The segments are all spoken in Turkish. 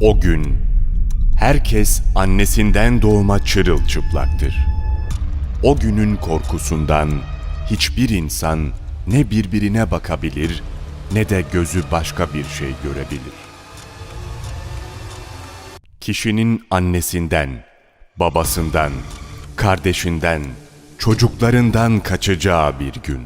O gün herkes annesinden doğma çırılçıplaktır. O günün korkusundan hiçbir insan ne birbirine bakabilir ne de gözü başka bir şey görebilir. Kişinin annesinden, babasından, kardeşinden, çocuklarından kaçacağı bir gün.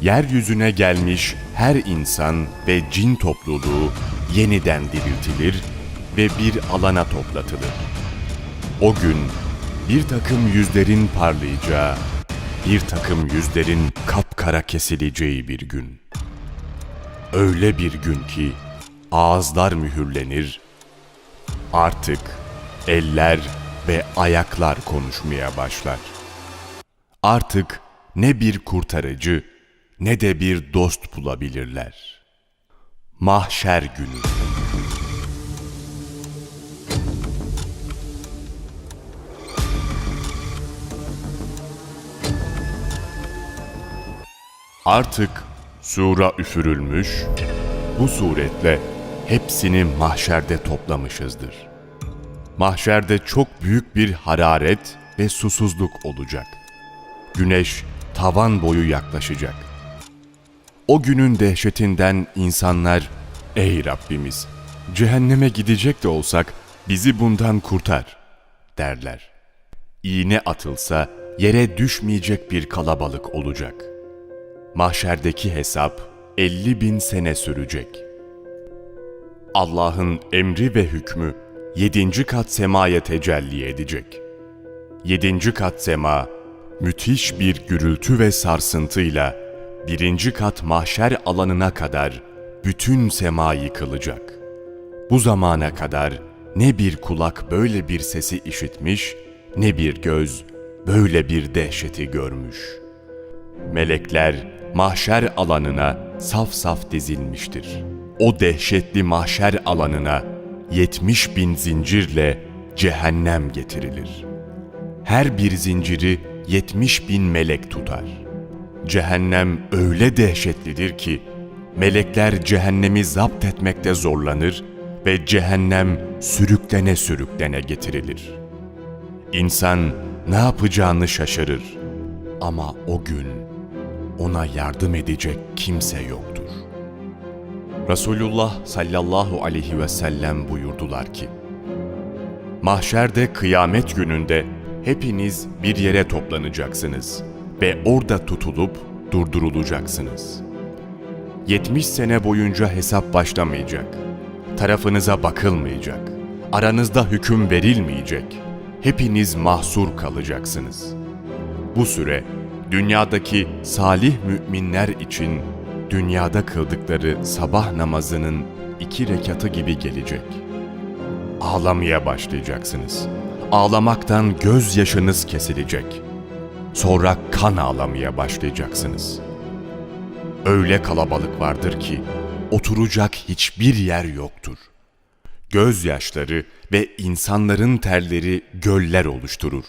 Yeryüzüne gelmiş her insan ve cin topluluğu yeniden diriltilir ve bir alana toplatılır. O gün bir takım yüzlerin parlayacağı, bir takım yüzlerin kapkara kesileceği bir gün. Öyle bir gün ki ağızlar mühürlenir, artık eller ve ayaklar konuşmaya başlar. Artık ne bir kurtarıcı ne de bir dost bulabilirler. Mahşer günü. Artık sura üfürülmüş, bu suretle hepsini mahşerde toplamışızdır. Mahşerde çok büyük bir hararet ve susuzluk olacak. Güneş tavan boyu yaklaşacak. O günün dehşetinden insanlar, ''Ey Rabbimiz, cehenneme gidecek de olsak bizi bundan kurtar.'' derler. İğne atılsa yere düşmeyecek bir kalabalık olacak. Mahşerdeki hesap 50 bin sene sürecek. Allah'ın emri ve hükmü yedinci kat semaya tecelli edecek. Yedinci kat sema, müthiş bir gürültü ve sarsıntıyla birinci kat mahşer alanına kadar bütün sema yıkılacak. Bu zamana kadar ne bir kulak böyle bir sesi işitmiş, ne bir göz böyle bir dehşeti görmüş. Melekler mahşer alanına saf saf dizilmiştir. O dehşetli mahşer alanına 70 bin zincirle cehennem getirilir. Her bir zinciri 70 bin melek tutar. Cehennem öyle dehşetlidir ki melekler cehennemi zapt etmekte zorlanır ve cehennem sürüklene sürüklene getirilir. İnsan ne yapacağını şaşırır ama o gün ona yardım edecek kimse yoktur. Resulullah sallallahu aleyhi ve sellem buyurdular ki, Mahşerde kıyamet gününde hepiniz bir yere toplanacaksınız ve orada tutulup durdurulacaksınız. 70 sene boyunca hesap başlamayacak. Tarafınıza bakılmayacak. Aranızda hüküm verilmeyecek. Hepiniz mahsur kalacaksınız. Bu süre dünyadaki salih müminler için dünyada kıldıkları sabah namazının iki rekatı gibi gelecek. Ağlamaya başlayacaksınız. Ağlamaktan gözyaşınız kesilecek. Sonra kan ağlamaya başlayacaksınız. Öyle kalabalık vardır ki oturacak hiçbir yer yoktur. Gözyaşları ve insanların terleri göller oluşturur.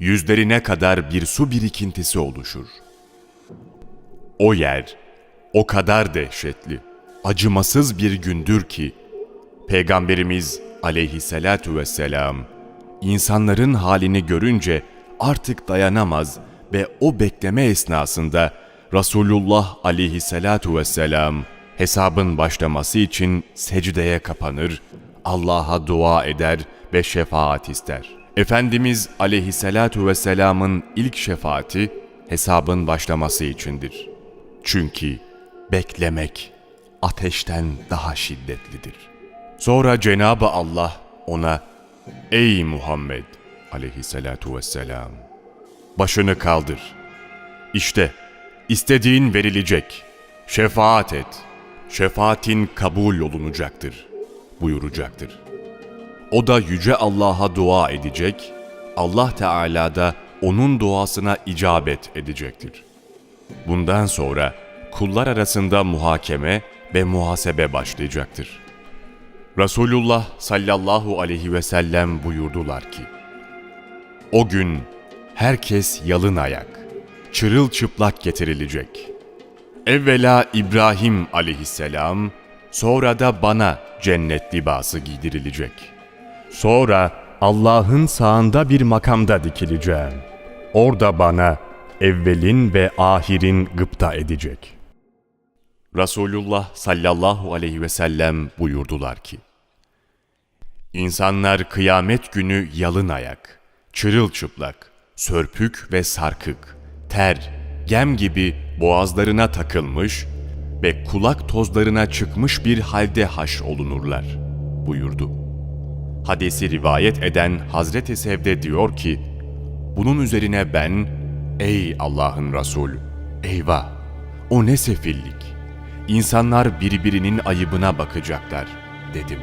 Yüzlerine kadar bir su birikintisi oluşur. O yer o kadar dehşetli, acımasız bir gündür ki Peygamberimiz aleyhissalatu vesselam insanların halini görünce artık dayanamaz ve o bekleme esnasında Resulullah aleyhissalatu vesselam hesabın başlaması için secdeye kapanır, Allah'a dua eder ve şefaat ister. Efendimiz aleyhissalatu vesselamın ilk şefaati hesabın başlaması içindir. Çünkü beklemek ateşten daha şiddetlidir. Sonra Cenabı Allah ona Ey Muhammed aleyhissalatu vesselam başını kaldır. İşte istediğin verilecek. Şefaat et. Şefaatin kabul olunacaktır buyuracaktır. O da yüce Allah'a dua edecek. Allah Teala da onun duasına icabet edecektir. Bundan sonra kullar arasında muhakeme ve muhasebe başlayacaktır. Resulullah sallallahu aleyhi ve sellem buyurdular ki, O gün herkes yalın ayak, çırılçıplak getirilecek. Evvela İbrahim aleyhisselam, sonra da bana cennet libası giydirilecek. Sonra Allah'ın sağında bir makamda dikileceğim. Orada bana evvelin ve ahirin gıpta edecek. Resulullah sallallahu aleyhi ve sellem buyurdular ki, İnsanlar kıyamet günü yalın ayak, çırılçıplak, sörpük ve sarkık, ter, gem gibi boğazlarına takılmış ve kulak tozlarına çıkmış bir halde haş olunurlar, buyurdu. Hadisi rivayet eden Hazreti Sevde diyor ki, bunun üzerine ben, ey Allah'ın Resulü, eyvah, o ne sefillik, İnsanlar birbirinin ayıbına bakacaklar, dedim.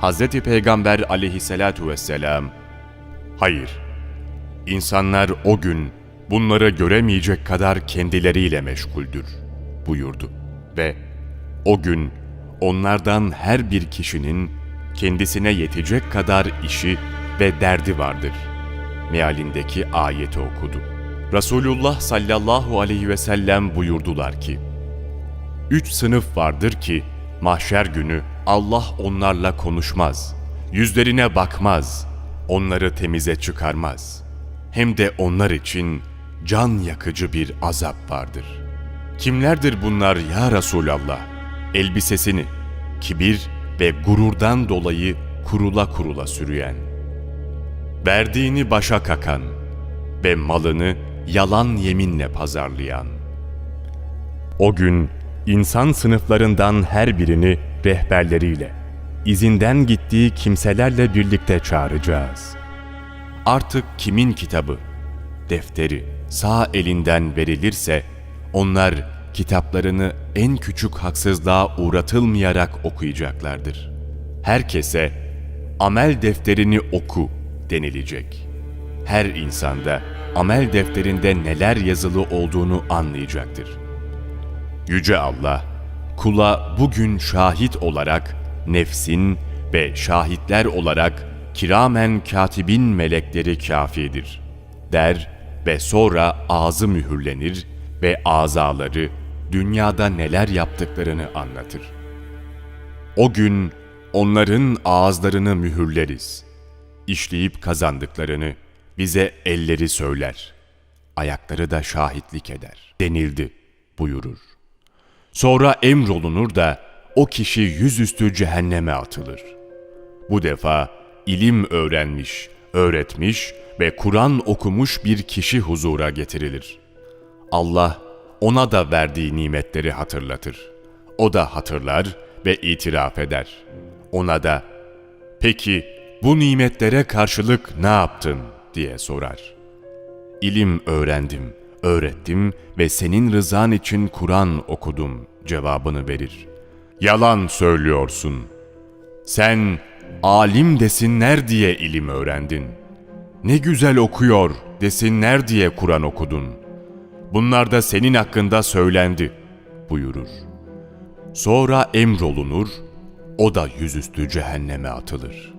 Hazreti Peygamber aleyhissalatu vesselam, hayır, insanlar o gün bunları göremeyecek kadar kendileriyle meşguldür, buyurdu. Ve o gün onlardan her bir kişinin kendisine yetecek kadar işi ve derdi vardır. Mealindeki ayeti okudu. Resulullah sallallahu aleyhi ve sellem buyurdular ki, Üç sınıf vardır ki mahşer günü Allah onlarla konuşmaz, yüzlerine bakmaz, onları temize çıkarmaz. Hem de onlar için can yakıcı bir azap vardır. Kimlerdir bunlar ya Resulallah? Elbisesini, kibir ve gururdan dolayı kurula kurula sürüyen, verdiğini başa kakan ve malını yalan yeminle pazarlayan. O gün insan sınıflarından her birini rehberleriyle, izinden gittiği kimselerle birlikte çağıracağız. Artık kimin kitabı, defteri sağ elinden verilirse, onlar kitaplarını en küçük haksızlığa uğratılmayarak okuyacaklardır. Herkese amel defterini oku denilecek. Her insanda amel defterinde neler yazılı olduğunu anlayacaktır.'' Yüce Allah, kula bugün şahit olarak nefsin ve şahitler olarak kiramen katibin melekleri kafidir der ve sonra ağzı mühürlenir ve azaları dünyada neler yaptıklarını anlatır. O gün onların ağızlarını mühürleriz. İşleyip kazandıklarını bize elleri söyler. Ayakları da şahitlik eder denildi buyurur. Sonra emrolunur da o kişi yüzüstü cehenneme atılır. Bu defa ilim öğrenmiş, öğretmiş ve Kur'an okumuş bir kişi huzura getirilir. Allah ona da verdiği nimetleri hatırlatır. O da hatırlar ve itiraf eder. Ona da, peki bu nimetlere karşılık ne yaptın diye sorar. İlim öğrendim, öğrettim ve senin rızan için Kur'an okudum cevabını verir. Yalan söylüyorsun. Sen alim desinler diye ilim öğrendin. Ne güzel okuyor desinler diye Kur'an okudun. Bunlar da senin hakkında söylendi buyurur. Sonra emrolunur, o da yüzüstü cehenneme atılır.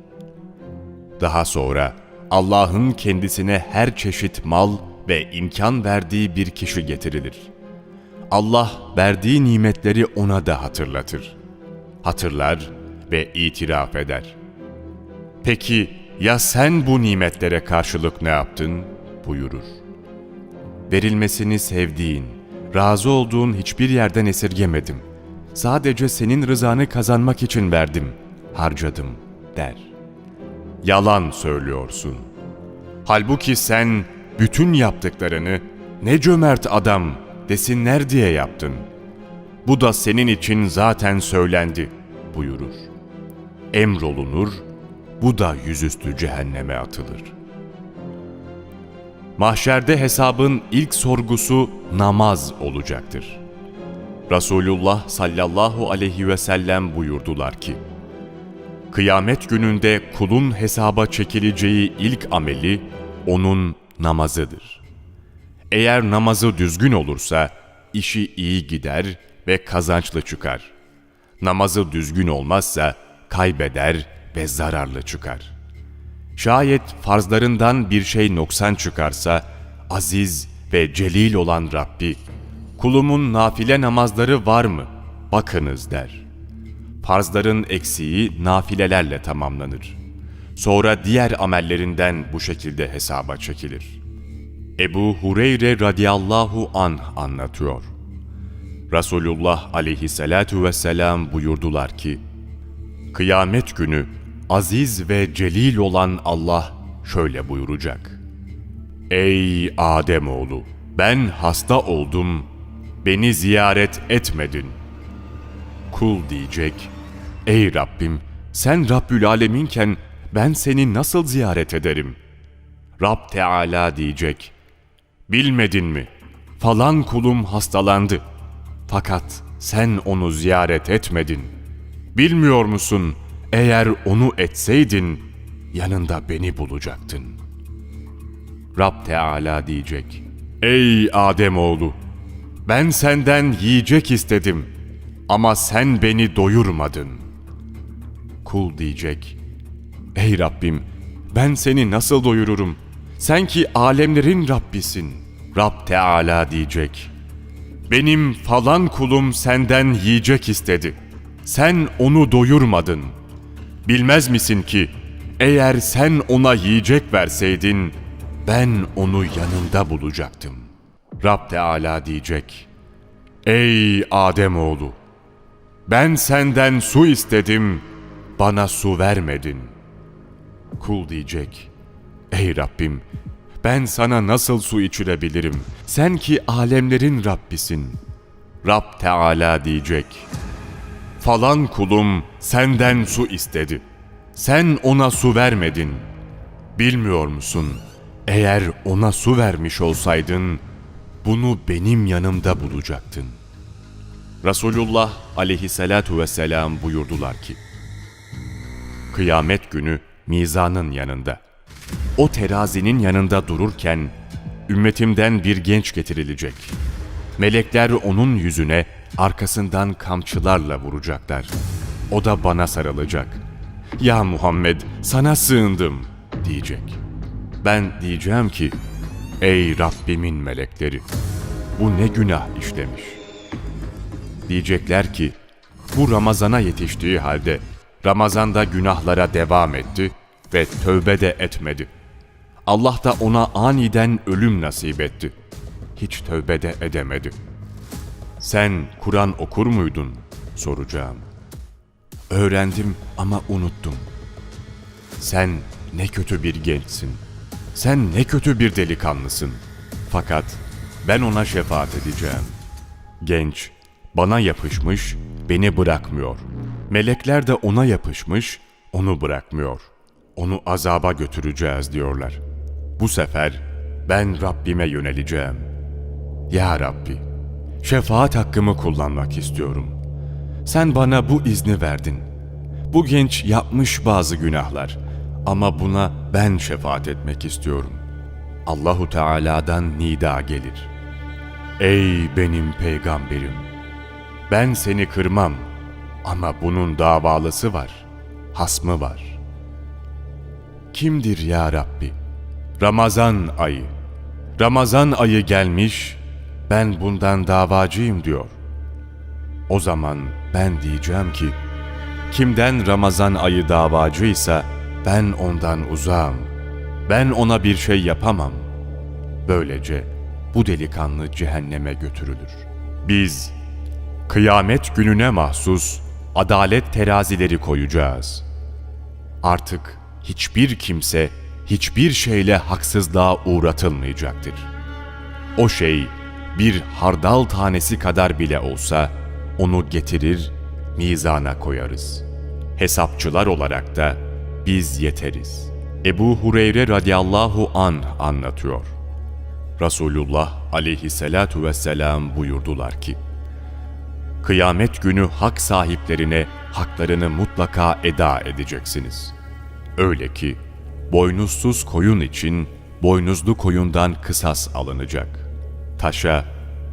Daha sonra Allah'ın kendisine her çeşit mal ve imkan verdiği bir kişi getirilir. Allah verdiği nimetleri ona da hatırlatır. Hatırlar ve itiraf eder. Peki ya sen bu nimetlere karşılık ne yaptın? buyurur. Verilmesini sevdiğin, razı olduğun hiçbir yerden esirgemedim. Sadece senin rızanı kazanmak için verdim, harcadım der. Yalan söylüyorsun. Halbuki sen bütün yaptıklarını ne cömert adam desinler diye yaptın. Bu da senin için zaten söylendi buyurur. Emrolunur, bu da yüzüstü cehenneme atılır. Mahşerde hesabın ilk sorgusu namaz olacaktır. Resulullah sallallahu aleyhi ve sellem buyurdular ki, Kıyamet gününde kulun hesaba çekileceği ilk ameli onun namazıdır. Eğer namazı düzgün olursa işi iyi gider ve kazançlı çıkar. Namazı düzgün olmazsa kaybeder ve zararlı çıkar. Şayet farzlarından bir şey noksan çıkarsa aziz ve celil olan Rabbi, kulumun nafile namazları var mı? Bakınız der.'' farzların eksiği nafilelerle tamamlanır. Sonra diğer amellerinden bu şekilde hesaba çekilir. Ebu Hureyre radıyallahu anh anlatıyor. Resulullah aleyhissalatu vesselam buyurdular ki, Kıyamet günü aziz ve celil olan Allah şöyle buyuracak. Ey Ademoğlu! Ben hasta oldum, beni ziyaret etmedin. Kul diyecek, Ey Rabbim! Sen Rabbül Aleminken ben seni nasıl ziyaret ederim? Rab Teala diyecek, Bilmedin mi? Falan kulum hastalandı. Fakat sen onu ziyaret etmedin. Bilmiyor musun? Eğer onu etseydin yanında beni bulacaktın. Rab Teala diyecek. Ey Ademoğlu! Ben senden yiyecek istedim ama sen beni doyurmadın. Kul diyecek. Ey Rabbim! Ben seni nasıl doyururum? Sen ki alemlerin Rabbisin. Rab Teala diyecek. Benim falan kulum senden yiyecek istedi. Sen onu doyurmadın. Bilmez misin ki eğer sen ona yiyecek verseydin ben onu yanında bulacaktım. Rab Teala diyecek. Ey Ademoğlu! Ben senden su istedim, bana su vermedin. Kul diyecek. Ey Rabbim! Ben sana nasıl su içirebilirim? Sen ki alemlerin Rabbisin. Rab Teala diyecek. Falan kulum senden su istedi. Sen ona su vermedin. Bilmiyor musun? Eğer ona su vermiş olsaydın, bunu benim yanımda bulacaktın. Resulullah aleyhissalatu vesselam buyurdular ki, Kıyamet günü mizanın yanında, o terazinin yanında dururken, ümmetimden bir genç getirilecek. Melekler onun yüzüne arkasından kamçılarla vuracaklar. O da bana sarılacak. Ya Muhammed sana sığındım diyecek. Ben diyeceğim ki ey Rabbimin melekleri bu ne günah işlemiş. Diyecekler ki bu Ramazana yetiştiği halde Ramazanda günahlara devam etti ve tövbe de etmedi. Allah da ona aniden ölüm nasip etti. Hiç tövbe de edemedi. Sen Kur'an okur muydun? soracağım. Öğrendim ama unuttum. Sen ne kötü bir gençsin. Sen ne kötü bir delikanlısın. Fakat ben ona şefaat edeceğim. Genç bana yapışmış, beni bırakmıyor. Melekler de ona yapışmış, onu bırakmıyor. Onu azaba götüreceğiz diyorlar. Bu sefer ben Rabbime yöneleceğim. Ya Rabbi, şefaat hakkımı kullanmak istiyorum. Sen bana bu izni verdin. Bu genç yapmış bazı günahlar ama buna ben şefaat etmek istiyorum. Allahu Teala'dan nida gelir. Ey benim peygamberim! Ben seni kırmam ama bunun davalısı var, hasmı var. Kimdir ya Rabbi? Ramazan ayı. Ramazan ayı gelmiş, ben bundan davacıyım diyor. O zaman ben diyeceğim ki, kimden Ramazan ayı davacıysa ben ondan uzağım. Ben ona bir şey yapamam. Böylece bu delikanlı cehenneme götürülür. Biz kıyamet gününe mahsus adalet terazileri koyacağız. Artık hiçbir kimse hiçbir şeyle haksızlığa uğratılmayacaktır. O şey bir hardal tanesi kadar bile olsa onu getirir, mizana koyarız. Hesapçılar olarak da biz yeteriz. Ebu Hureyre radıyallahu an anlatıyor. Resulullah aleyhissalatu vesselam buyurdular ki, Kıyamet günü hak sahiplerine haklarını mutlaka eda edeceksiniz. Öyle ki, boynuzsuz koyun için boynuzlu koyundan kısas alınacak. Taşa,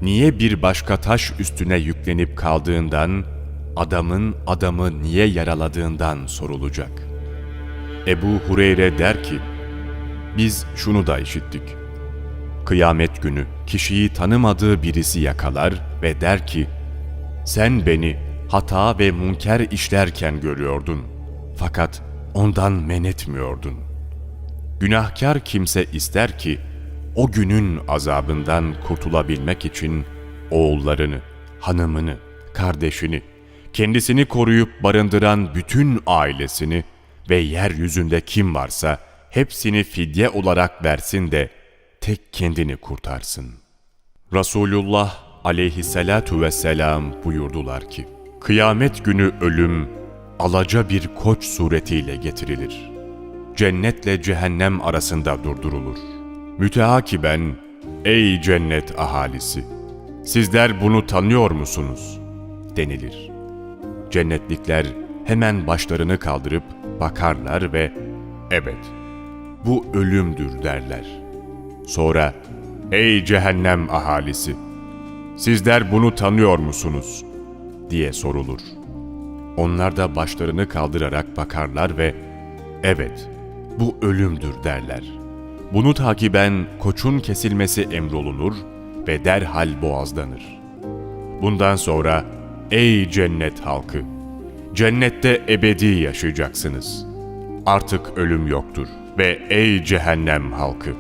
niye bir başka taş üstüne yüklenip kaldığından, adamın adamı niye yaraladığından sorulacak. Ebu Hureyre der ki, biz şunu da işittik. Kıyamet günü kişiyi tanımadığı birisi yakalar ve der ki, sen beni hata ve münker işlerken görüyordun. Fakat ondan men etmiyordun. Günahkar kimse ister ki o günün azabından kurtulabilmek için oğullarını, hanımını, kardeşini, kendisini koruyup barındıran bütün ailesini ve yeryüzünde kim varsa hepsini fidye olarak versin de tek kendini kurtarsın. Resulullah aleyhissalatu vesselam buyurdular ki, Kıyamet günü ölüm alaca bir koç suretiyle getirilir. Cennetle cehennem arasında durdurulur. Müteakiben, ey cennet ahalisi! Sizler bunu tanıyor musunuz? denilir. Cennetlikler hemen başlarını kaldırıp bakarlar ve evet bu ölümdür derler. Sonra ey cehennem ahalisi sizler bunu tanıyor musunuz diye sorulur. Onlar da başlarını kaldırarak bakarlar ve evet bu ölümdür derler. Bunu takiben koçun kesilmesi emrolunur ve derhal boğazlanır. Bundan sonra ey cennet halkı cennette ebedi yaşayacaksınız. Artık ölüm yoktur ve ey cehennem halkı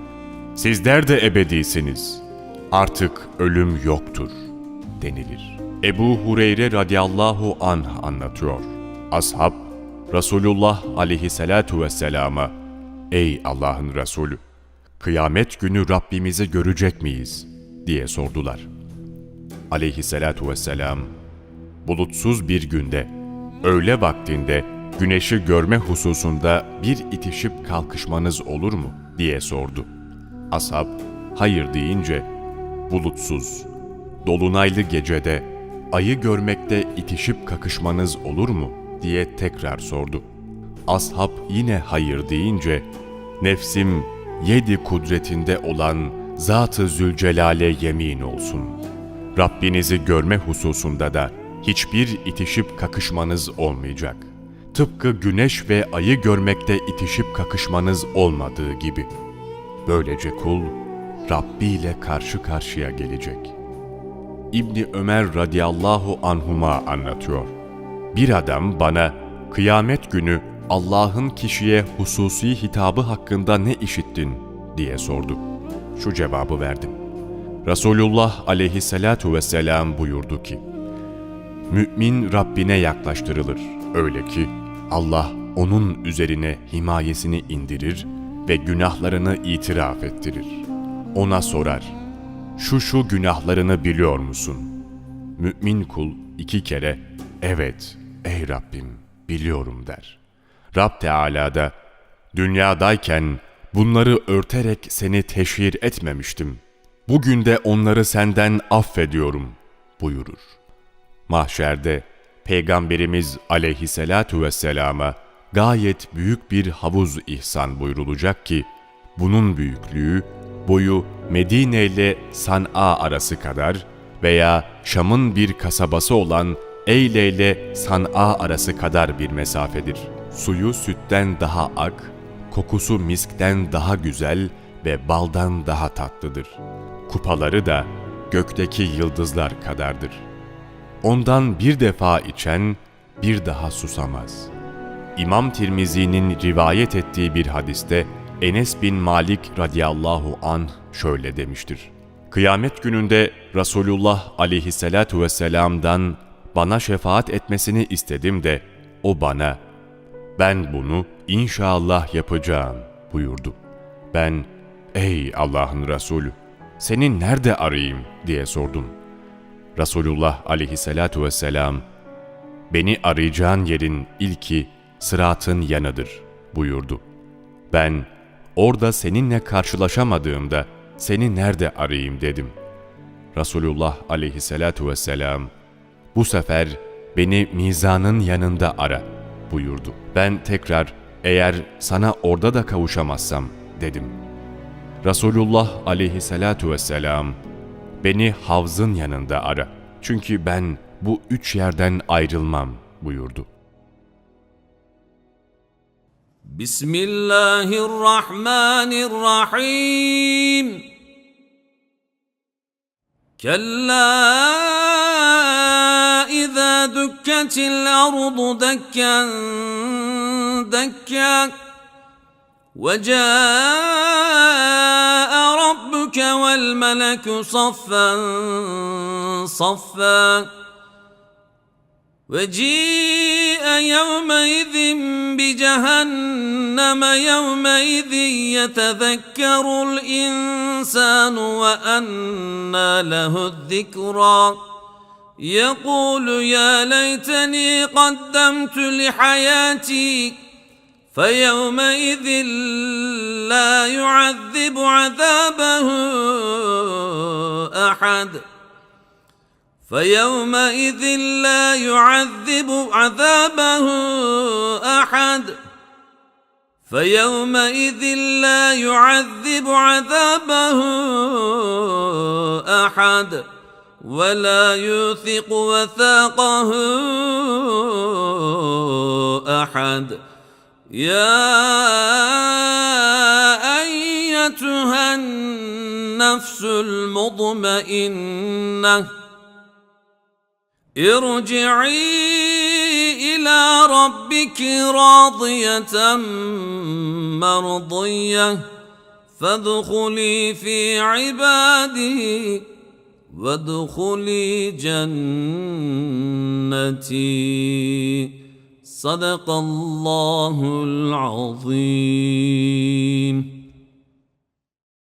sizler de ebedisiniz. Artık ölüm yoktur denilir. Ebu Hureyre radıyallahu anh anlatıyor. Ashab Resulullah aleyhissalatu vesselama Ey Allah'ın Resulü! Kıyamet günü Rabbimizi görecek miyiz? diye sordular. Aleyhissalatu vesselam bulutsuz bir günde, öğle vaktinde güneşi görme hususunda bir itişip kalkışmanız olur mu? diye sordu. Ashab, hayır deyince, bulutsuz, dolunaylı gecede ayı görmekte itişip kakışmanız olur mu? diye tekrar sordu. Ashab yine hayır deyince, nefsim yedi kudretinde olan Zat-ı Zülcelal'e yemin olsun. Rabbinizi görme hususunda da hiçbir itişip kakışmanız olmayacak. Tıpkı güneş ve ayı görmekte itişip kakışmanız olmadığı gibi. Böylece kul Rabbi ile karşı karşıya gelecek. İbni Ömer radıyallahu anhuma anlatıyor. Bir adam bana kıyamet günü Allah'ın kişiye hususi hitabı hakkında ne işittin diye sordu. Şu cevabı verdim. Resulullah aleyhissalatu vesselam buyurdu ki, Mümin Rabbine yaklaştırılır. Öyle ki Allah onun üzerine himayesini indirir ve günahlarını itiraf ettirir. Ona sorar, şu şu günahlarını biliyor musun? Mümin kul iki kere, evet ey Rabbim biliyorum der. Rab Teala da, dünyadayken bunları örterek seni teşhir etmemiştim. Bugün de onları senden affediyorum buyurur. Mahşerde Peygamberimiz aleyhissalatu vesselama gayet büyük bir havuz ihsan buyurulacak ki, bunun büyüklüğü boyu Medine ile San'a arası kadar veya Şam'ın bir kasabası olan Eyle ile San'a arası kadar bir mesafedir. Suyu sütten daha ak, kokusu miskten daha güzel ve baldan daha tatlıdır. Kupaları da gökteki yıldızlar kadardır. Ondan bir defa içen bir daha susamaz. İmam Tirmizi'nin rivayet ettiği bir hadiste Enes bin Malik radıyallahu an şöyle demiştir. Kıyamet gününde Resulullah aleyhissalatu vesselam'dan bana şefaat etmesini istedim de o bana ben bunu inşallah yapacağım buyurdu. Ben ey Allah'ın Resulü seni nerede arayayım diye sordum. Resulullah aleyhissalatu vesselam beni arayacağın yerin ilki sıratın yanıdır buyurdu. Ben orada seninle karşılaşamadığımda seni nerede arayayım dedim. Resulullah aleyhissalatu vesselam bu sefer beni mizanın yanında ara buyurdu. Ben tekrar eğer sana orada da kavuşamazsam dedim. Resulullah aleyhissalatu vesselam beni havzın yanında ara. Çünkü ben bu üç yerden ayrılmam buyurdu. Bismillahirrahmanirrahim. Kella إذا دكت الأرض دكا دكا. وجاء ربك والملك صفا صفا. وجيء يومئذ بجهنم يومئذ يتذكر الإنسان وأنى له الذكرى. يقول يا ليتني قدمت لحياتي فيومئذ لا يعذب عذابه أحد. فيومئذ لا يعذب عذابه أحد. فيومئذ لا يعذب عذابه أحد. ولا يوثق وثاقه أحد. يا أيتها النفس المطمئنة ارجعي إلى ربك راضية مرضية فادخلي في عبادي وادخلي جنتي. صدق الله العظيم.